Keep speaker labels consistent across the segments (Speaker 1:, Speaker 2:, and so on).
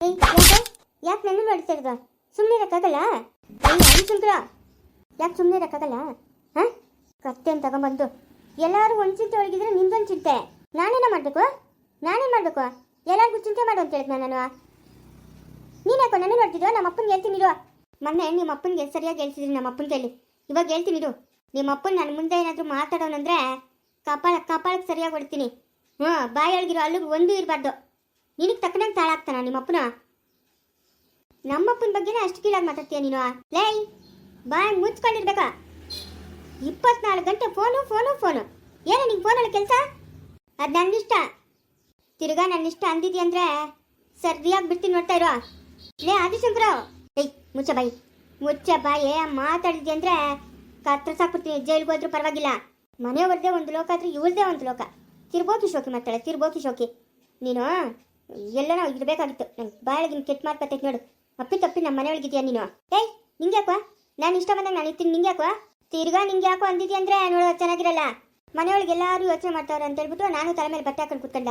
Speaker 1: ಯಾಕೆ? ನನ್ನ ನೋಡ್ತಾ ಇರೋದು? ಸುಮ್ಮನೆ ಇರೋಕ್ಕಾಗಲ್ಲ ಸುಂದ್ರ ಯಾಕೆ ಸುಮ್ಮನೆ ಇರೋಕ್ಕಾಗಲ್ಲ ಹಾಂ? ಕತ್ತೆನ ತಗೊಂಬಂದು. ಎಲ್ಲರೂ ಒಂದು ಚಿಂತೆ ಒಳಗಿದ್ರೆ ನಿಂದೊಂದು ಚಿಂತೆ. ನಾನೇನ ಮಾಡಬೇಕು? ನಾನೇನು ಮಾಡಬೇಕು? ಎಲ್ಲರಿಗೂ ಚಿಂತೆ ಮಾಡು ಅಂತ ಹೇಳಿದ್ನ ನಾನು? ನೀನು ಯಾಕೋ ನನ್ನ ನೋಡ್ತಿದ್ಯೋ? ನಮ್ಮ ಅಪ್ಪನಿಗೆ ಹೇಳ್ತೀನಿ ಇರು. ಮೊನ್ನೆ ನಿಮ್ಮ ಅಪ್ಪನಿಗೆ ಸರಿಯಾಗಿ ಹೇಳ್ತಿದ್ರಿ ನಮ್ಮ ಅಪ್ಪನ ಕೈಲಿ ಇವಾಗ ಹೇಳ್ತೀನಿ ಇರು. ನಿಮ್ಮ ಅಪ್ಪನ ನನ್ನ ಮುಂದೆ ಏನಾದರೂ ಮಾತಾಡೋನಂದ್ರೆ ಕಪಾಳ ಕಪಾಳಕ್ಕೆ ಸರಿಯಾಗಿ ಹೊಡ್ತೀನಿ. ಹ್ಞೂ ಬಾಯೊಳಗಿರೋ ಅಲ್ಲಿಗೆ ಒಂದು ಇರಬಾರ್ದು. ನಿನಗೆ ತಕ್ಕನಾಗಿ ತಾಳಾಗ್ತಾನ ನಿಮ್ಮಪ್ಪನ? ನಮ್ಮಪ್ಪನ ಬಗ್ಗೆನೇ ಅಷ್ಟು ಕೀಳಾಗಿ ಮಾತಾಡ್ತೀಯ ನೀನು ಲೈ ಬಾಯ್ ಮುಚ್ಕೊಂಡಿರ್ಬೇಕಾ? ಇಪ್ಪತ್ನಾಲ್ಕು ಗಂಟೆ ಫೋನು ಫೋನು ಫೋನು. ಏನು ನಿಂಗೆ ಫೋನಲ್ಲಿ ಕೆಲಸ? ಅದು ನನ್ನಿಷ್ಟ. ತಿರ್ಗಾ ನನ್ನಿಷ್ಟ ಅಂದಿದ್ದಿ ಅಂದರೆ ಸರಿಯಾಗಿ ಬಿಡ್ತೀನಿ ನೋಡ್ತಾ ಇರೋ. ಲೇ, ಆದಿಶಂಕರ. ಏಯ್, ಮುಚ್ಚ ಬಾಯಿ. ಮುಚ್ಚ ಬಾಯಿ ಮಾತಾಡಿದ್ದೆ ಅಂದ್ರೆ ಕತ್ತರಿಸಾಕ್ಬಿಡ್ತೀನಿ ಜೈಲ್ಗೆ ಹೋದ್ರೂ ಪರವಾಗಿಲ್ಲ. ಮನೆಯವ್ರದ್ದೇ ಒಂದು ಲೋಕ ಆದರೆ ಇವಳ್ದೇ ಒಂದು ಲೋಕ. ತಿರ್ಬೋಕಿ ಶೋಕಿ ಮಾತಾಡ, ತಿರ್ಬೋಕಿ ಶೋಕಿ. ನೀನು ಎಲ್ಲನೋ ಇರಬೇಕಾಗಿತ್ತು ನಂಗೆ ಬಾಯಿಗೆ ಕೆಟ್ಟ ಮಾರ್ಕತ್ತೈತೆ ನೋಡು. ಅಪ್ಪಿ ತಪ್ಪಿ ನಮ್ಮ ಮನೆಯೊಳಗಿದ್ಯಾ ನೀನು? ಏಯ್ ನಿಂಗೆ ನಾನು ಇಷ್ಟ ಬಂದಾಗ ನಾನು ಇರ್ತೀನಿ. ನಿಂಗೆ ಯಾಕೋ ತಿರ್ಗಾ ನಿಂಗೆ ಯಾಕೋ ಅಂದಿದ್ಯ ಅಂದ್ರೆ ನೋಡೋ ಚೆನ್ನಾಗಿರಲ್ಲ. ಮನೆಯೊಳಗೆ ಎಲ್ಲರೂ ಯೋಚನೆ ಮಾಡ್ತಾವ್ರೆ ಅಂತ ಹೇಳ್ಬಿಟ್ಟು ನಾನು ತಲೆ ಮೇಲೆ ಬಟ್ಟೆ ಹಾಕೊಂಡು ಕುತ್ಕೊಂಡ.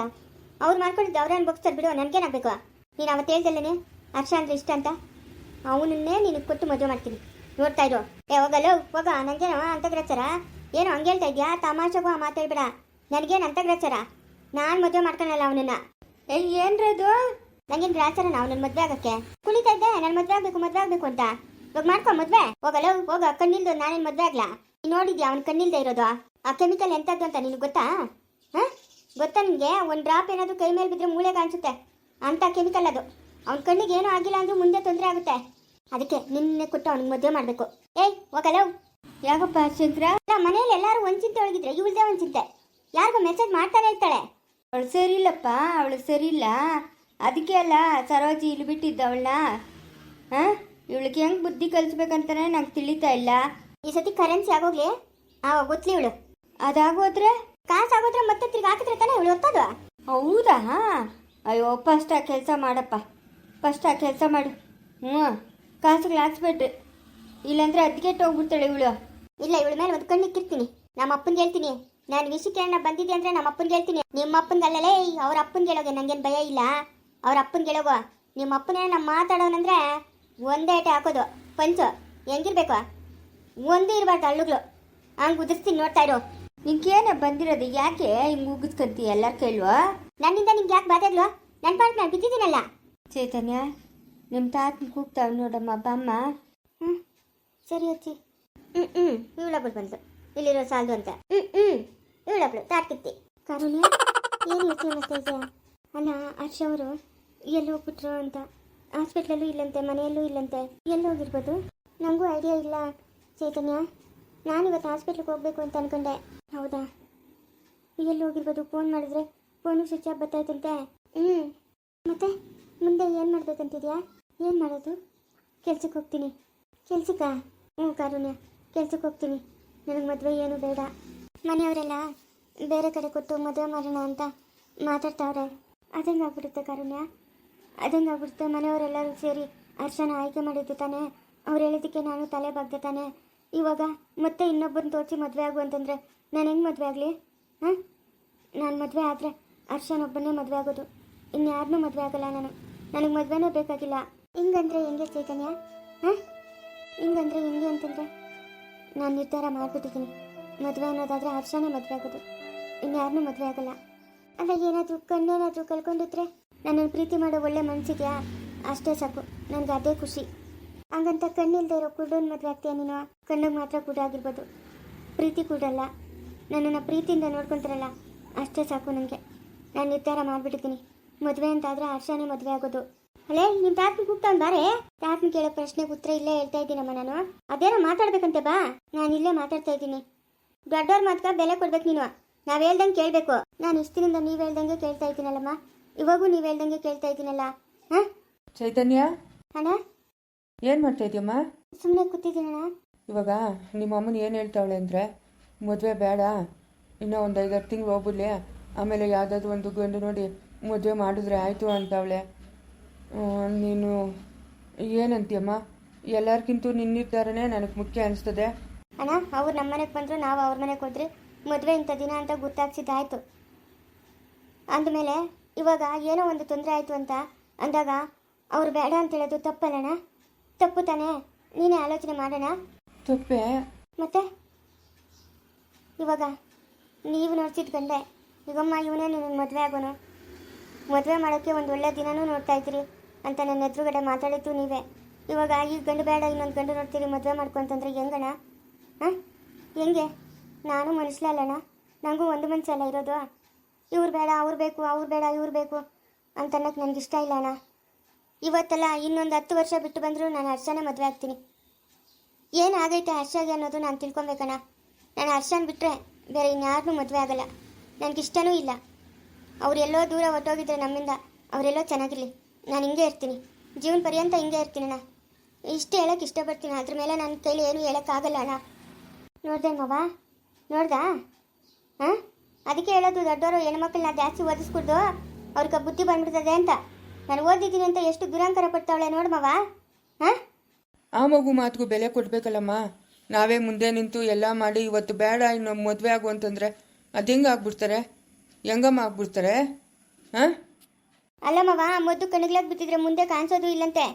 Speaker 1: ಅವ್ರು ಮಾಡ್ಕೊಂಡಿದ್ದು ಅವ್ರೇ ಅನ್ಭವಿಸ್ತಾರೆ ಬಿಡು, ನನಗೇನಾಗಬೇಕು? ನೀನು ಅವತ್ತು ಹೇಳ್ದಲ್ಲೇ ಹರ್ಷ ಅಂದ್ರೆ ಇಷ್ಟ ಅಂತ? ಅವನನ್ನೇ ನಿನಗೆ ಕೊಟ್ಟು ಮದುವೆ ಮಾಡ್ತೀನಿ. ನೋಡ್ತಾ ಇರು. ಏ, ಹೋಗಲ್ಲ? ಹೋಗ. ನನಗೇನೋ ಅಂತಗ್ರಚಾರ ಏನೋ ಹಂಗೆ ಹೇಳ್ತಾ ಇದ್ಯಾ? ತಮಾಷೆಗೂ ಮಾತಾಡ್ಬೇಡ. ನನಗೇನು ಅಂತಗ್ರಚಾರ ನಾನು ಮದುವೆ ಮಾಡ್ಕೊಳಲ್ಲ ಅವನನ್ನ. ಏ ಏನ್ರದು ನಂಗೇನು ಗ್ರಾಚಾರ ನಾವು ನನ್ನ ಮದ್ವೆ ಆಗಕ್ಕೆ? ಕುಣಿತಾ ಇದ್ದೆ ನನ್ನ ಮದ್ವೆ ಆಗ್ಬೇಕು ಮದ್ವೆ ಆಗ್ಬೇಕು ಅಂತ. ಇವಾಗ ಮಾಡ್ಕೊ ಮದ್ವೆ? ಹೋಗಲ್ಲ ಹೋಗ ಕಣ್ಣಿಲ್ದು ನಾನೇನು ಮದ್ವೆ ಆಗ್ಲಾ? ನೀನ್ ನೋಡಿದ್ಯಾ ಅವ್ನ ಕಣ್ಣಿಲ್ದೆ ಇರೋದು? ಆ ಕೆಮಿಕಲ್ ಎಂತದ್ದು ಅಂತ ನಿನಗೆ ಗೊತ್ತಾ? ಹ? ಗೊತ್ತಾ ನಿನಗೆ? ಒಂದು ಡ್ರಾಪ್ ಏನಾದರೂ ಕೈ ಮೇಲೆ ಬಿದ್ರೆ ಮೂಳೆ ಕಾಣಿಸುತ್ತೆ. ಅಂತ ಕೆಮಿಕಲ್ ಅದು. ಅವ್ನ ಕಣ್ಣಿಗೆ ಏನೂ ಆಗಿಲ್ಲ ಅಂದ್ರೆ ಮುಂದೆ ತೊಂದರೆ ಆಗುತ್ತೆ. ಅದಕ್ಕೆ ನಿನ್ನೆ ಕೊಟ್ಟು ಅವ್ನಿಗೆ ಮದುವೆ ಮಾಡಬೇಕು. ಏಯ್ ಹೋಗಲ್ಲ
Speaker 2: ಯಾಕಪ್ಪ ಶಂಕರ?
Speaker 1: ಮನೇಲಿ ಎಲ್ಲರೂ ಒಂದು ಚಿಂತೆ ಒಳಗಿದ್ರೆ ಇವಳ್ದೇ ಒಂದು ಚಿಂತೆ. ಯಾರಿಗೂ ಮೆಸೇಜ್ ಮಾಡ್ತಾನೆ ಇರ್ತಾಳೆ.
Speaker 2: ಅವಳು ಸರಿಯಿಲ್ಲಪ್ಪ ಅವಳು ಸರಿಯಿಲ್ಲ. ಅದಕ್ಕೆ ಅಲ್ಲ ಸರೋಜಿ ಇಲ್ಲಿ ಬಿಟ್ಟಿದ್ದ ಅವಳನ್ನ. ಹಾಂ? ಇವಳಿಗೆ ಹೆಂಗೆ ಬುದ್ಧಿ ಕಲಿಸ್ಬೇಕಂತಾನೆ ನಂಗೆ ತಿಳಿತಾ ಇಲ್ಲ.
Speaker 1: ಈ ಸತಿ ಕರೆನ್ಸಿ ಆಗೋಗ್ಲಿ ಆವಾಗ ಗೊತ್ತಲಿ ಇವಳು.
Speaker 2: ಅದಾಗೋದ್ರೆ?
Speaker 1: ಕಾಸು ಆಗೋದ್ರೆ ಮತ್ತೆ ತಿರ್ಗಿ ಹಾಕಿದ್ರೆ ತಾನೇ ಇವಳು ಒತ್ತದು?
Speaker 2: ಹೌದಾ? ಅಯ್ಯೋ ಫಸ್ಟ್ ಆ ಕೆಲಸ ಮಾಡಪ್ಪ. ಫಸ್ಟ್ ಆ ಕೆಲಸ ಮಾಡು. ಹ್ಞೂ. ಕಾಸುಗಳು ಹಾಕ್ಸ್ಬೇಡ್ರಿ ಇಲ್ಲಾಂದ್ರೆ ಅದಕ್ಕೆ ಹೋಗ್ಬಿಡ್ತಾಳೆ ಇವಳು.
Speaker 1: ಇಲ್ಲ ಇವಳ ಮೇಲೆ ಒಂದು ಕಣ್ಣಿಕ್ಕಿರ್ತೀನಿ ನಮ್ಮ ಅಪ್ಪನಿಗೆ ಹೇಳ್ತೀನಿ. ನಾನು ಬಂದಿದೆ ಬಂದಿದ್ದೆ ಅಂದ್ರೆ ನಮ್ಮ ಅಪ್ಪನ್ ಹೇಳ್ತೀನಿ ನಿಮ್ಮ ಅಪ್ಪನ್ಗಲ್ಲಲೇ ಅವ್ರ ಅಪ್ಪನ್ ಹೇಳೋಗೆ ನಂಗೇನ್ ಭಯ ಇಲ್ಲ. ಅವ್ರ ಅಪ್ಪನ್ ಹೇಳೋಗು ನಿಮ್ಮ ಅಪ್ಪನೇ ನಮ್ಮ ಮಾತಾಡೋನಂದ್ರೆ ಒಂದೇ ಏಟೆ ಹಾಕೋದು. ಪಂಚು, ಹೆಂಗಿರ್ಬೇಕು? ಒಂದೇ ಇರಬಾರ್ದು ಹಳ್ಳುಗಳು. ಹಂಗೆ ಉದಿಸ್ತೀನಿ ನೋಡ್ತಾ ಇರೋ.
Speaker 2: ನಿಂಗೇನ ಬಂದಿರೋದು ಯಾಕೆ ಹಿಂಗೆ ಉಗಿಸ್ಕಂತಿ ಎಲ್ಲ ಕೇಳುವ?
Speaker 1: ನನ್ನಿಂದ ನಿಂಗೆ ಯಾಕೆ ಬಾಧಾಗ್ಲು ನನ್ನ ಪಾಟ್ ನಾನು ಬಿದ್ದಿದ್ದೀನಲ್ಲ?
Speaker 2: ಚೈತನ್ಯ ನಿಮ್ಮ ತಾತನ ಕೂಗ್ತಾವ್ ನೋಡಮ್ಮ, ಬಮ್ಮ.
Speaker 1: ಹ್ಞೂ ಸರಿ ಅಚ್ಚಿ ಹ್ಞೂ ಹ್ಞೂ ಇವಳ ಬಂತು ಇಲ್ಲಿರೋ ಸಾಲದು ಅಂತ. ಹ್ಞೂ ಹ್ಞೂ ಇವಳೊಬ್ಳು ತಾರ್ಕಿತ್ತಿ ಕಾರುಣ್ಯ, ಏನು ಯೋಚನೆ ಅನ್ನಿಸ್ತಾ ಇದೆಯಾ ಅಲ್ಲ ಹರ್ಷ ಅವರು, ಎಲ್ಲಿ ಹೋಗ್ಬಿಟ್ರು ಅಂತ. ಹಾಸ್ಪಿಟ್ಲಲ್ಲೂ ಇಲ್ಲಂತೆ, ಮನೆಯಲ್ಲೂ ಇಲ್ಲಂತೆ. ಎಲ್ಲಿ ಹೋಗಿರ್ಬೋದು? ನನಗೂ ಐಡಿಯಾ ಇಲ್ಲ, ಚೈತನ್ಯ. ನಾನು ಇವತ್ತು ಹಾಸ್ಪಿಟ್ಲಿಗೆ ಹೋಗ್ಬೇಕು ಅಂತ ಅನ್ಕೊಂಡೆ. ಹೌದಾ? ಎಲ್ಲಿ ಹೋಗಿರ್ಬೋದು? ಫೋನ್ ಮಾಡಿದ್ರೆ ಫೋನು ಸ್ವಿಚ್ ಆಫ್ ಬರ್ತಾಯ್ತಂತೆ ಹ್ಞೂ ಮತ್ತೆ, ಮುಂದೆ ಏನು ಮಾಡ್ಬೇಕಂತಿದ್ಯಾ? ಏನು ಮಾಡೋದು? ಕೆಲ್ಸಕ್ಕೆ ಹೋಗ್ತೀನಿ. ಕೆಲ್ಸಕ್ಕ? ಹ್ಞೂ ಕಾರುಣ್ಯ. ಕೆಲ್ಸಕ್ಕೆ ಹೋಗ್ತೀನಿ. ನನಗೆ ಮದುವೆ ಏನು ಬೇಡ. ಮನೆಯವರೆಲ್ಲ ಬೇರೆ ಕಡೆ ಕೊಟ್ಟು ಮದುವೆ ಮಾಡೋಣ ಅಂತ ಮಾತಾಡ್ತಾವ್ರೆ. ಅದಂಗೆ ಆಗ್ಬಿಡುತ್ತೆ ಕಾರುಣ್ಯ. ಅದಂಗೆ ಆಗ್ಬಿಡುತ್ತೆ ಮನೆಯವರೆಲ್ಲರೂ ಸೇರಿ ಅರ್ಶನ ಆಯ್ಕೆ ಮಾಡಿದ್ದು ತಾನೆ. ಅವ್ರು ಹೇಳಿದ್ದಕ್ಕೆ ನಾನು ತಲೆ ಬಾಗ್ದೆ ತಾನೆ. ಇವಾಗ ಮತ್ತೆ ಇನ್ನೊಬ್ಬರನ್ನ ತೋರಿಸಿ ಮದುವೆ ಆಗು ಅಂತಂದರೆ ನಾನು ಹೆಂಗೆ ಮದುವೆ ಆಗಲಿ? ಹಾಂ? ನಾನು ಮದುವೆ ಆದರೆ ಹರ್ಷನೊಬ್ಬನೇ ಮದುವೆ ಆಗೋದು. ಇನ್ಯಾರನ್ನೂ ಮದುವೆ ಆಗಲ್ಲ ನಾನು. ನನಗೆ ಮದುವೆನೇ ಬೇಕಾಗಿಲ್ಲ. ಹಿಂಗಂದ್ರೆ ಹೆಂಗೆ ಚೈತನ್ಯ? ಹಾಂ? ಹಿಂಗಂದ್ರೆ ಹೆಂಗೆ ಅಂತಂದರೆ ನಾನು ನಿರ್ಧಾರ ಮಾಡಿಬಿಟ್ಟಿದ್ದೀನಿ. ಮದುವೆ ಅನ್ನೋದಾದರೆ ಹರ್ಷನೇ ಮದುವೆ ಆಗೋದು. ಇನ್ಯಾರನ್ನೂ ಮದುವೆ ಆಗಲ್ಲ. ಅಲ್ಲ ಏನಾದರೂ ಕಣ್ಣೇನಾದರೂ ಕಳ್ಕೊಂಡಿದ್ರೆ ನನ್ನನ್ನು ಪ್ರೀತಿ ಮಾಡೋ ಒಳ್ಳೆ ಮನಸ್ಸಿದೆಯಾ ಅಷ್ಟೇ ಸಾಕು. ನನಗೆ ಅದೇ ಖುಷಿ. ಹಂಗಂತ ಕಣ್ಣಿಲ್ದೇ ಇರೋ ಕುರುಡನ ಮದುವೆ ಆಗ್ತೀಯ ನೀನು? ಕಣ್ಣಿಗೆ ಮಾತ್ರ ಕೂಡ ಆಗಿರ್ಬೋದು. ಪ್ರೀತಿ ಕೂಡಲ್ಲ ನನ್ನನ್ನು ಪ್ರೀತಿಯಿಂದ ನೋಡ್ಕೊತಾರಲ್ಲ. ಅಷ್ಟೇ ಸಾಕು ನನಗೆ ನಾನು ನಿರ್ಧಾರ ಮಾಡಿಬಿಟ್ಟಿದ್ದೀನಿ. ಮದುವೆ ಅಂತಾದರೆ ಹರ್ಷನೇ ಮದುವೆ ಆಗೋದು. ಅಲ್ಲೇ ನಿಮ್ಮ ತಾತನ ಕೂಗ್ತಾನೆ ಬಾರೆ? ತಾತನ ಕೇಳೋ ಪ್ರಶ್ನೆಗೆ ಉತ್ತರ ಇಲ್ಲೇ ಹೇಳ್ತಾ ಇದ್ದೀನಮ್ಮ ನಾನು. ಅದೇನೋ ಮಾತಾಡ್ಬೇಕಂತೆ ಬಾ. ನಾನು ಇಲ್ಲೇ ಮಾತಾಡ್ತಾ ಇದ್ದೀನಿ. ದೊಡ್ಡವ್ರ ಮಾತ್ರ ಬೆಲೆ ಕೊಡ್ಬೇಕು ನೀನು. ನಾವ್ ಹೇಳ್ದಂಗೆ ಕೇಳಬೇಕು. ನಾನು ಇಷ್ಟಿನಿಂದ ನೀವು ಹೇಳ್ದಂಗೆ ಕೇಳ್ತಾ ಇದ್ದೀನಲ್ಲಮ್ಮ. ಇವಾಗೂ ನೀವು ಹೇಳ್ದಂಗೆ ಕೇಳ್ತಾ ಇದ್ದೀನಲ್ಲ. ಹಾಂ?
Speaker 3: ಚೈತನ್ಯ?
Speaker 1: ಅಣ್ಣ?
Speaker 3: ಏನು ಮಾಡ್ತಾ ಇದೀಯಮ್ಮ?
Speaker 1: ಸುಮ್ಮನೆ ಕೂತಿದ್ದೀನಣ್ಣ
Speaker 3: ಇವಾಗ ನಿಮ್ಮ ಅಮ್ಮನ ಏನು ಹೇಳ್ತಾವಳೆ ಅಂದರೆ ಮದುವೆ ಬೇಡ. ಇನ್ನೂ ಒಂದು ಐದಾರು ತಿಂಗಳು ಹೋಗ್ಬಿಡ್ಲಿ. ಆಮೇಲೆ ಯಾವುದಾದ್ರು ಒಂದು ಗಂಡು ನೋಡಿ ಮದುವೆ ಮಾಡಿದ್ರೆ ಆಯಿತು ಅಂತವಳೆ. ನೀನು ಏನಂತೀಯಮ್ಮ? ಎಲ್ಲರಿಗಿಂತೂ ನಿನ್ನ ನಿರ್ಧಾರನೇ ನನಗೆ ಮುಖ್ಯ ಅನಿಸ್ತದೆ.
Speaker 1: ಅಣ್ಣ ಅವ್ರು ನಮ್ಮ ಮನೆಗೆ ಬಂದರು ನಾವು ಅವ್ರ ಮನೆಗೆ ಹೋದ್ರಿ. ಮದುವೆ ಇಂಥ ದಿನ ಅಂತ ಗೊತ್ತಾಗ್ಸಿದ್ದಾಯಿತು. ಅಂದಮೇಲೆ ಇವಾಗ ಏನೋ ಒಂದು ತೊಂದರೆ ಆಯಿತು ಅಂತ ಅಂದಾಗ ಅವ್ರು ಬೇಡ ಅಂತ ಹೇಳೋದು ತಪ್ಪಲ್ಲಣ್ಣ ತಪ್ಪು ತಾನೇ? ನೀನೇ ಆಲೋಚನೆ ಮಾಡೋಣ?
Speaker 3: ತಪ್ಪೆ.
Speaker 1: ಮತ್ತೆ? ಇವಾಗ ನೀವು ನೋಡ್ತಿದ್ ಗಂಡೆ. ಈಗಮ್ಮ ಇವನೇ ನಿನ್ನ ಮದುವೆ ಆಗೋನು. ಮದುವೆ ಮಾಡೋಕ್ಕೆ ಒಂದು ಒಳ್ಳೆ ದಿನನೂ ನೋಡ್ತಾ ಇದ್ದೀರಿ ಅಂತ ನನ್ನ ಎದುರುಗಡೆ ಮಾತಾಡಿದ್ದು ನೀವೇ. ಇವಾಗ ಈ ಗಂಡು ಬೇಡ ಇನ್ನೊಂದು ಗಂಡು ನೋಡ್ತೀರಿ ಮದುವೆ ಮಾಡ್ಕೊಂತಂದ್ರೆ ಹೆಂಗಣ್ಣ? ಹಾಂ ಹೆಂಗೆ? ನಾನು ಮನುಷ್ಯಲಲ್ಲಣ್ಣ ನನಗೂ ಒಂದು ಮನುಷ್ಯಲ್ಲ ಇರೋದು. ಇವ್ರು ಬೇಡ, ಅವ್ರು ಬೇಕು, ಅವ್ರು ಬೇಡ, ಇವ್ರು ಬೇಕು ಅಂತ ಅನ್ನೋಕ್ಕೆ ನನಗೆ ಇಷ್ಟ ಇಲ್ಲ ಅಣ್ಣ ಇವತ್ತಲ್ಲ ಇನ್ನೊಂದು ಹತ್ತು ವರ್ಷ ಬಿಟ್ಟು ಬಂದರೂ ನಾನು ಹರ್ಷನೇ ಮದುವೆ ಆಗ್ತೀನಿ. ಏನಾಗೈತೆ ಹರ್ಷಗೆ ಅನ್ನೋದು ನಾನು ತಿಳ್ಕೊಬೇಕಣ್ಣ. ನಾನು ಹರ್ಷನ ಬಿಟ್ಟರೆ ಬೇರೆ ಇನ್ಯಾರನ್ನೂ ಮದುವೆ ಆಗಲ್ಲ. ನನಗಿಷ್ಟನೂ ಇಲ್ಲ. ಅವರೆಲ್ಲೋ ದೂರ ಹೊಟ್ಟೋಗಿದ್ರೆ ನಮ್ಮಿಂದ ಅವರೆಲ್ಲೋ ಚೆನ್ನಾಗಿರಲಿ. ನಾನು ಹಿಂಗೆ ಇರ್ತೀನಿ. ಜೀವನ ಪರ್ಯಂತ ಹಿಂಗೆ ಇರ್ತೀನಣ್ಣ. ಇಷ್ಟು ಹೇಳೋಕ್ಕೆ ಇಷ್ಟಪಡ್ತೀನಿ. ಅದ್ರ ಮೇಲೆ ನನ್ನ ಕೈಲಿ ಏನೂ ಹೇಳೋಕ್ಕಾಗಲ್ಲ ಅಣ್ಣ ನೋಡ್ದೆ ಮವ ನೋಡ್ದಾ? ಹಾಂ? ಅದಕ್ಕೆ ಹೇಳೋದು ದೊಡ್ಡವರು ಹೆಣ್ಮಕ್ಳನ್ನ ಜಾಸ್ತಿ ಓದಿಸ್ಕೊಡ್ದು ಅವ್ರಿಗೆ ಬುದ್ಧಿ ಬಂದ್ಬಿಡ್ತದೆ ಅಂತ. ನಾನು ಓದಿದ್ದೀನಿ ಅಂತ ಎಷ್ಟು ದುರಂಕಾರ ಪಡ್ತಾವಳೆ ನೋಡ್ಮವ ಹಾಂ?
Speaker 3: ಆ ಮಗು ಮಾತಿಗೂ ಬೆಲೆ ಕೊಡ್ಬೇಕಲ್ಲಮ್ಮ. ನಾವೇ ಮುಂದೆ ನಿಂತು ಎಲ್ಲ ಮಾಡಿ ಇವತ್ತು ಬೇಡ ಇನ್ನು ಮದುವೆ ಆಗು ಅಂತಂದ್ರೆ ಅದು ಹೆಂಗೆ ಆಗ್ಬಿಡ್ತಾರೆ? ಹೆಂಗಮ್ಮ ಆಗ್ಬಿಡ್ತಾರೆ? ಹಾಂ?
Speaker 1: ಅಲ್ಲಮ್ಮವ ಮದ್ದು ಕಣಗ್ಲಾಗ್ ಬಿಟ್ಟಿದ್ರೆ ಮುಂದೆ ಕಾಣಿಸೋದು ಇಲ್ಲಂತೆ.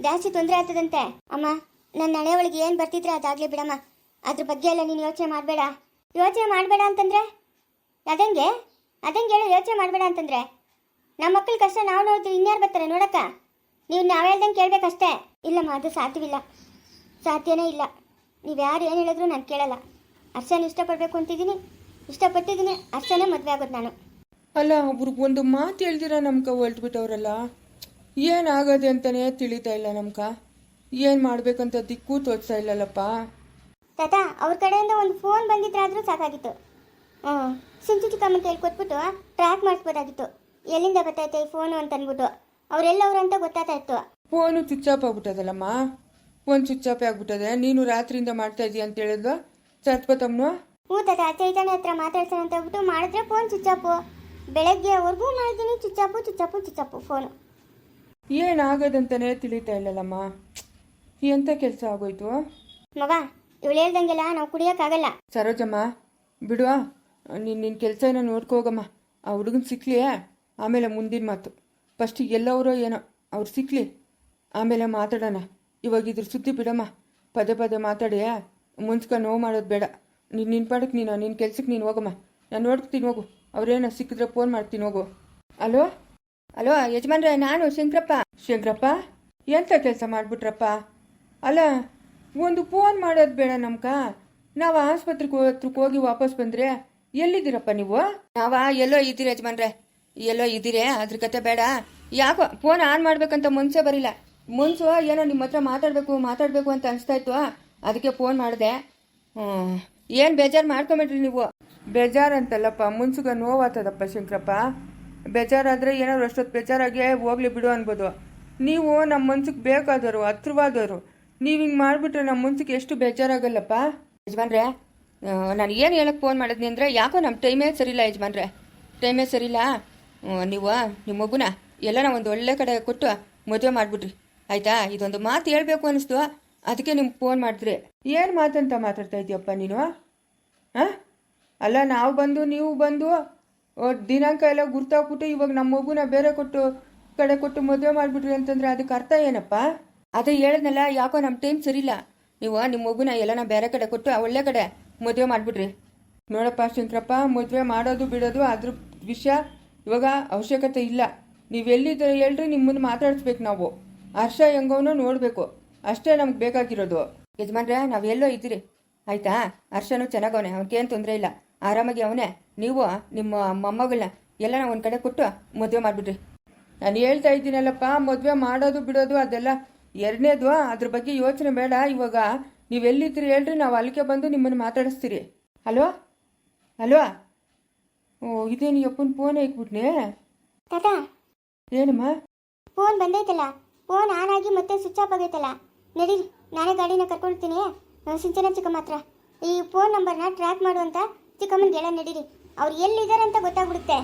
Speaker 1: ಜಾಸ್ತಿ ತೊಂದರೆ ಆಗ್ತದಂತೆ. ಅಮ್ಮ ನನ್ನ ಹಣೆ ಒಳಗೆ ಏನು ಬರ್ತಿದ್ರೆ ಅದಾಗ್ಲಿ ಬಿಡಮ್ಮ. ಅದ್ರ ಬಗ್ಗೆ ಎಲ್ಲ ನೀನು ಯೋಚನೆ ಮಾಡಬೇಡ. ಯೋಚನೆ ಮಾಡಬೇಡ ಅಂತಂದ್ರೆ? ಅದಂಗೆ? ಅದಂಗೆ ಹೇಳು, ಯೋಚನೆ ಮಾಡಬೇಡ ಅಂತಂದ್ರೆ? ನಮ್ಮ ಮಕ್ಕಳ ಕಷ್ಟ ನಾವು ನೋಡಿದ್ರೆ ಇನ್ಯಾರು ಬರ್ತಾರೆ ನೋಡಕ್ಕ? ನೀವು ನಾವು ಹೇಳ್ದಂಗೆ ಕೇಳಬೇಕಷ್ಟೇ. ಇಲ್ಲಮ್ಮ, ಅದು ಸಾಧ್ಯವಿಲ್ಲ. ಸಾಧ್ಯನೇ ಇಲ್ಲ. ನೀವು ಯಾರು ಏನು ಹೇಳಿದ್ರು ನಾನು ಕೇಳಲ್ಲ. ಅರ್ಶನ ಇಷ್ಟಪಡಬೇಕು ಅಂತಿದ್ದೀನಿ. ಇಷ್ಟಪಟ್ಟಿದ್ದೀನಿ ಅರ್ಶನೇ ಮದುವೆ ಆಗೋದು ನಾನು.
Speaker 3: ಅಲ್ಲ ಅವ್ರಿಗೆ ಒಂದು ಮಾತು ಹೇಳ್ದಿರ ನಮ್ಕ ಹೊಲ್ಟ್ಬಿಟ್ಟವ್ರಲ್ಲ ಏನಾಗದೆ ಅಂತಲೇ ತಿಳಿತಾ ಇಲ್ಲ ನಮ್ಕ? ಏನು ಮಾಡ್ಬೇಕಂತ ದಿಕ್ಕೂ ತೋರಿಸ್ತಾ ಇಲ್ಲಲ್ಲಪ್ಪ?
Speaker 1: ತಾತ ಅವ್ರ ಕಡೆಯಿಂದ ಒಂದು ಫೋನ್ ಬಂದಿದ್ರಾದ್ರೂ ಸಾಕಾಗಿತ್ತು. ಹ್ಞೂ ಸಿಂಚು ಚಿಕ್ಕಮ್ಮ ಹೇಳಿ ಕೊಟ್ಬಿಟ್ಟು ಟ್ರ್ಯಾಕ್ ಮಾಡಿಸ್ಬೋದಾಗಿತ್ತು. ಎಲ್ಲಿಂದ ಬರ್ತೈತೆ ಈ ಫೋನು ಅಂತ ಅಂದ್ಬಿಟ್ಟು ಅವರೆಲ್ಲವ್ರು ಅಂತ ಗೊತ್ತಾಗ್ತಾ ಇತ್ತು.
Speaker 3: ಫೋನು ಚುಚ್ಚಾಪ್ ಆಫ್ ಆಗ್ಬಿಟ್ಟದಲ್ಲಮ್ಮ? ಫೋನ್ ಸ್ವಿಚ್ ಆಫ್ ಆಗ್ಬಿಟ್ಟದೆ. ನೀನು ರಾತ್ರಿಯಿಂದ ಮಾಡ್ತಾ ಇದೀಯ ಅಂತ ಹೇಳಿದ್ವ? ಸತ್ಪತಮ್ಮನು
Speaker 1: ಹ್ಞೂ ತಾತ ಚೈತನ್ಯ ಹತ್ರ ಮಾತಾಡ್ಸೋಣ ಅಂತ ಹೇಳ್ಬಿಟ್ಟು ಮಾಡಿದ್ರೆ ಫೋನ್ ಸ್ವಿಚ್ ಆಫು ಬೆಳಗ್ಗೆವರೆಗೂ ಮಾಡಿದ್ದೀನಿ ಚುಚ್ಚಾಪು off switch off switch off phone
Speaker 3: ಏನಾಗೋದಂತಾನೆ ತಿಳಿತಾ ಇಲ್ಲಲ್ಲಮ್ಮ? ಎಂಥ ಕೆಲಸ ಆಗೋಯ್ತು?
Speaker 1: ಮಗ ಇವಳು ಹೇಳ್ದಂಗೆಲ್ಲ ನಾವು ಕುಡಿಯೋಕ್ಕಾಗಲ್ಲ.
Speaker 3: ಸರೋಜಮ್ಮ, ಬಿಡುವ, ನೀನು ನಿನ್ನ ಕೆಲಸ ಏನೋ ನೋಡ್ಕೋಗಮ್ಮ. ಆ ಹುಡುಗನ ಸಿಕ್ಲಿ ಆಮೇಲೆ ಮುಂದಿನ ಮಾತು. ಫಸ್ಟ್ ಎಲ್ಲವರೋ ಏನೋ, ಅವ್ರು ಸಿಕ್ಲಿ. ಆಮೇಲೆ ಮಾತಾಡೋಣ. ಇವಾಗ ಇದ್ರ ಸುದ್ದಿ ಬಿಡಮ್ಮ. ಪದೇ ಪದೇ ಮಾತಾಡಿ ಮುನ್ಸ್ಕ ನೋವು ಮಾಡೋದು ಬೇಡ. ನೀನು ನಿನ್ನ ಪಾಡಕ್ಕೆ ನೀನು ನಿನ್ನ ಕೆಲ್ಸಕ್ಕೆ ನೀನು ಹೋಗಮ್ಮ. ನಾನು ನೋಡ್ತೀನಿ, ಹೋಗು. ಅವ್ರೇನೋ ಸಿಕ್ಕಿದ್ರೆ ಫೋನ್ ಮಾಡ್ತೀನಿ, ಹೋಗು. ಅಲೋ? ಅಲೋ, ಯಜಮಾನ್ರೆ, ನಾನು ಶಂಕರಪ್ಪ. ಶಂಕರಪ್ಪ? ಎಂಥ ಕೆಲಸ ಮಾಡ್ಬಿಟ್ರಪ್ಪ? ಅಲ್ಲ ಒಂದು ಫೋನ್ ಮಾಡೋದು ಬೇಡ ನಮ್ಕ ನಾವು ಆಸ್ಪತ್ರೆಗೆ ಹತ್ರಕ್ಕೆ ಹೋಗಿ ವಾಪಸ್ ಬಂದ್ರೆ ಎಲ್ಲಿದ್ದೀರಪ್ಪ ನೀವು? ನಾವಾ ಎಲ್ಲೋ ಇದ್ದೀರ ಯಜಮಾನ್ರೆ. ಎಲ್ಲೋ ಇದ್ದೀರಿ? ಅದ್ರ ಕತೆ ಬೇಡ. ಯಾಕೋ ಫೋನ್ ಆನ್ ಮಾಡ್ಬೇಕಂತ ಮುಂಚೆ ಬರಿಲ್ಲ. ಮನ್ಸು ಏನೋ ನಿಮ್ಮ ಹತ್ರ ಮಾತಾಡಬೇಕು ಮಾತಾಡಬೇಕು ಅಂತ ಅನಿಸ್ತಾ ಇತ್ತು. ಅದಕ್ಕೆ ಫೋನ್ ಮಾಡಿದೆ. ಏನು ಬೇಜಾರು ಮಾಡ್ಕೊಂಬಿಟ್ರಿ ನೀವು? ಬೇಜಾರು ಅಂತಲ್ಲಪ್ಪ. ಮುನ್ಸುಗ ನೋವಾತದಪ್ಪ ಶಂಕರಪ್ಪ. ಬೇಜಾರಾದರೆ ಏನಾದ್ರು ಅಷ್ಟೊತ್ತು ಬೇಜಾರಾಗೆ ಹೋಗ್ಲಿ ಬಿಡು ಅನ್ಬೋದು. ನೀವು ನಮ್ಮ ಮನ್ಸಿಗೆ ಬೇಕಾದವರು ಹತ್ರವಾದವರು ನೀವು ಹಿಂಗೆ ಮಾಡಿಬಿಟ್ರೆ ನಮ್ಮ ಮುಂಚೆಗೆ ಎಷ್ಟು ಬೇಜಾರಾಗಲ್ಲಪ್ಪ? ಯಜಮಾನ್ರೆ ನಾನು ಏನು ಹೇಳಕ್ಕೆ ಫೋನ್ ಮಾಡಿದ್ನಿ ಅಂದರೆ ಯಾಕೋ ನಮ್ಮ ಟೈಮೇ ಸರಿಲ್ಲ ಯಜಮಾನ್ರೆ. ಟೈಮೇ ಸರಿಯಿಲ್ಲ ಹ್ಮ್, ನೀವು ನಿಮ್ಮ ಮಗುನ ಎಲ್ಲನ ಒಂದು ಒಳ್ಳೆ ಕಡೆ ಕೊಟ್ಟು ಮದುವೆ ಮಾಡಿಬಿಟ್ರಿ. ಆಯಿತಾ? ಇದೊಂದು ಮಾತು ಹೇಳಬೇಕು ಅನಿಸ್ತು. ಅದಕ್ಕೆ ನಿಮ್ಗೆ ಫೋನ್ ಮಾಡಿದ್ರಿ. ಏನು ಮಾತಂತ ಮಾತಾಡ್ತಾ ಇದ್ದೀಯಪ್ಪ ನೀನು? ಹಾಂ ಅಲ್ಲ ನಾವು ಬಂದು ನೀವು ಬಂದು ದಿನಾಂಕ ಎಲ್ಲ ಗುರ್ತಾಗ್ಬಿಟ್ಟು ಇವಾಗ ನಮ್ಮ ಮಗುನ ಬೇರೆ ಕೊಟ್ಟು ಕಡೆ ಕೊಟ್ಟು ಮದುವೆ ಮಾಡಿಬಿಟ್ರಿ ಅಂತಂದರೆ ಅದಕ್ಕೆ ಅರ್ಥ ಏನಪ್ಪ? ಅದೇ ಹೇಳದ್ನಲ್ಲ, ಯಾಕೋ ನಮ್ಮ ಟೈಮ್ ಸರಿಯಿಲ್ಲ. ನೀವು ನಿಮ್ಮ ಮಗುನ ಎಲ್ಲನ ಬೇರೆ ಕಡೆ ಕೊಟ್ಟು ಒಳ್ಳೆ ಕಡೆ ಮದುವೆ ಮಾಡಿಬಿಡ್ರಿ. ನೋಡಪ್ಪ ಶಂಕರಪ್ಪ, ಮದುವೆ ಮಾಡೋದು ಬಿಡೋದು ಅದ್ರ ವಿಷಯ ಇವಾಗ ಅವಶ್ಯಕತೆ ಇಲ್ಲ. ನೀವು ಎಲ್ಲಿದ್ದೀರ ಹೇಳ್ರಿ ಮುಂದೆ ಮಾತಾಡಿಸ್ಬೇಕು ನಾವು. ಹರ್ಷ ಹೆಂಗೋನು ನೋಡಬೇಕು. ಅಷ್ಟೇ ನಮ್ಗೆ ಬೇಕಾಗಿರೋದು. ಯಜಮಾನ್ರೆ ನಾವೆಲ್ಲೋ ಇದ್ದೀರಿ. ಆಯ್ತಾ? ಹರ್ಷನು ಚೆನ್ನಾಗವನೆ ಅವ್ನಿಗೇನು ತೊಂದರೆ ಇಲ್ಲ. ಆರಾಮಾಗಿ ಅವನೇ. ನೀವು ನಿಮ್ಮ ಮೊಮ್ಮಗಳನ್ನ ಎಲ್ಲನ ಒಂದು ಕಡೆ ಕೊಟ್ಟು ಮದುವೆ ಮಾಡಿಬಿಡ್ರಿ. ನಾನು ಹೇಳ್ತಾ ಇದ್ದೀನಲ್ಲಪ್ಪ, ಮದುವೆ ಮಾಡೋದು ಬಿಡೋದು ಅದೆಲ್ಲ ಎರಡನೇದು ಅದ್ರ ಬಗ್ಗೆ ಯೋಚನೆ ಬೇಡ. ಇವಾಗ ನೀವು ಎಲ್ಲಿದ್ದೀರಿ ಹೇಳ್ರಿ ನಾವು ಅಲ್ಲಿಗೆ ಬಂದು ನಿಮ್ಮನ್ನು ಮಾತಾಡಿಸ್ತೀರಿ. ಹಲೋ ಹಲೋ ಓ ಇದೇನು ಯಪ್ಪನ ಫೋನ್ ಹಾಕ್ಬಿಟ್ನೆ
Speaker 1: ತಾತ.
Speaker 3: ಏನಮ್ಮ?
Speaker 1: ಫೋನ್ ಬಂದೈತಲ್ಲ. ಫೋನ್ ಆನ್ ಆಗಿ ಮತ್ತೆ ಸ್ವಿಚ್ ಆಫ್ ಆಗೈತಲ್ಲ. ನಡಿ ನಾನೇ ಗಾಡಿನ ಕರ್ಕೊಳ್ತೀನಿ. ಸಿಂಚನ ಚಿಕ್ಕಮ್ಮ ಹತ್ರ. ಈ ಫೋನ್ ನಂಬರ್ನ ಟ್ರ್ಯಾಕ್ ಮಾಡುವಂತ ಚಿಕ್ಕಮ್ಮನಿಗೆ ಹೇಳ ನಡೀರಿ. ಅವ್ರು ಎಲ್ಲಿದ್ದಾರೆ ಅಂತ ಗೊತ್ತಾಗ್ಬಿಡುತ್ತೆ.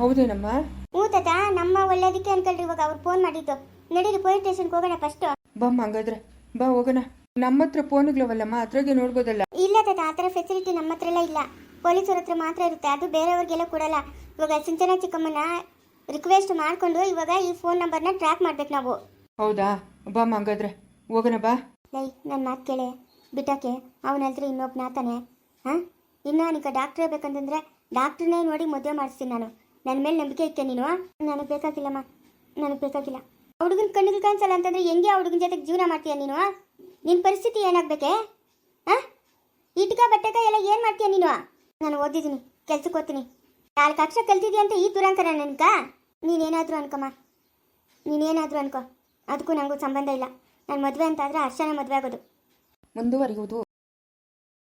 Speaker 3: ಹೌದೇನಮ್ಮ?
Speaker 1: ಹ್ಞೂ ತಾತ ನಮ್ಮ ಒಳ್ಳೇದಕ್ಕೆ ಅನ್ಕೊಳ್ರಿ ಇವಾಗ ಅವ್ರು ಫೋನ್ ಮಾಡಿದ್ದು. ನಡೀರಿ ಪೊಲೀಸ್ ಸ್ಟೇಷನ್ಗೆ ಹೋಗೋಣ ಫಸ್ಟ್
Speaker 3: ಬಮ್ಮ ಹಂಗಾದ್ರೆ. ಬಾ ಹೋಗೋಣ. ನಮ್ಮ ಹತ್ರ ಫೋನ್ಗಳವಲ್ಲಮ್ಮ ಅದ್ರಾಗೆ ನೋಡ್ಬೋದಲ್ಲ.
Speaker 1: ಇಲ್ಲ ತಾತ ಆ ಥರ ಫೆಸಿಲಿಟಿ ನಮ್ಮ ಹತ್ರ ಎಲ್ಲ ಇಲ್ಲ. ಪೊಲೀಸರ ಹತ್ರ ಮಾತ್ರ ಇರುತ್ತೆ. ಅದು ಬೇರೆಯವ್ರಿಗೆಲ್ಲ ಕೊಡಲ್ಲ. ಇವಾಗ ಸಿಂಚನ ಚಿಕ್ಕಮ್ಮನ ರಿಕ್ವೆಸ್ಟ್ ಮಾಡಿಕೊಂಡು ಇವಾಗ ಈ ಫೋನ್ ನಂಬರ್ನ ಟ್ರ್ಯಾಕ್ ಮಾಡ್ಬೇಕು ನಾವು.
Speaker 3: ಹೌದಾ? ಬಾಮ್ಮ ಹಂಗಾದ್ರೆ. ಹೋಗೋಣ ಬಾ.
Speaker 1: ಲೈ ನನ್ನ ಮಾತು ಕೇಳೆ. ಬಿಟ್ಟಾಕೆ ಅವನಲ್ದ್ರೆ ಇನ್ನೊಬ್ಬ ನಾತಾನೆ ಹಾಂ? ಇನ್ನು ನನಗೆ ಡಾಕ್ಟ್ರೇ ಬೇಕಂತಂದ್ರೆ ಡಾಕ್ಟ್ರನ್ನೇ ನೋಡಿ ಮದುವೆ ಮಾಡಿಸ್ತೀನಿ ನಾನು. ನನ್ನ ಮೇಲೆ ನಂಬಿಕೆ ಇಕ್ಕೆ ನೀನು ನನಗೆ ಬೇಕಾಗಿಲ್ಲಮ್ಮ. ನನಗೆ ಬೇಕಾಗಿಲ್ಲ. ಹುಡುಗನ ಕಣ್ಣಿಗೆ ಕಾಣಿಸಲ್ಲ ಅಂತಂದ್ರೆ ಹೆಂಗೆ ಆ ಹುಡುಗನ ಜೊತೆಗೆ ಜೀವನ ಮಾಡ್ತೀಯ ನೀನು ನಿನ್ನ ಪರಿಸ್ಥಿತಿ ಏನಾಗಬೇಕೆ ಹಾಂ ಇಟ್ಕ, ಬಟ್ಟೆಕ ಎಲ್ಲ ಏನು ಮಾಡ್ತೀಯ ನೀನು? ನಾನು ಓದಿದ್ದೀನಿ ಕೆಲ್ಸಕ್ಕೆ ಓದ್ತೀನಿ ನಾಲ್ಕು ಅಕ್ಷರ ಕಲ್ತಿದ್ಯಾ ಅಂತ ಈ ದುರಂಕರ ನನ್ಕ ನೀನೇನಾದರೂ ಅನ್ಕಮ್ಮ. ನೀನೇನಾದರೂ ಅನ್ಕೋ. ಅದಕ್ಕೂ ನನಗೂ ಸಂಬಂಧ ಇಲ್ಲ. ನಾನು ಮದುವೆ ಅಂತಾದರೆ ಆದರೆ ಮದುವೆ ಆಗೋದು.
Speaker 3: ಮುಂದುವರಿಯುವುದು.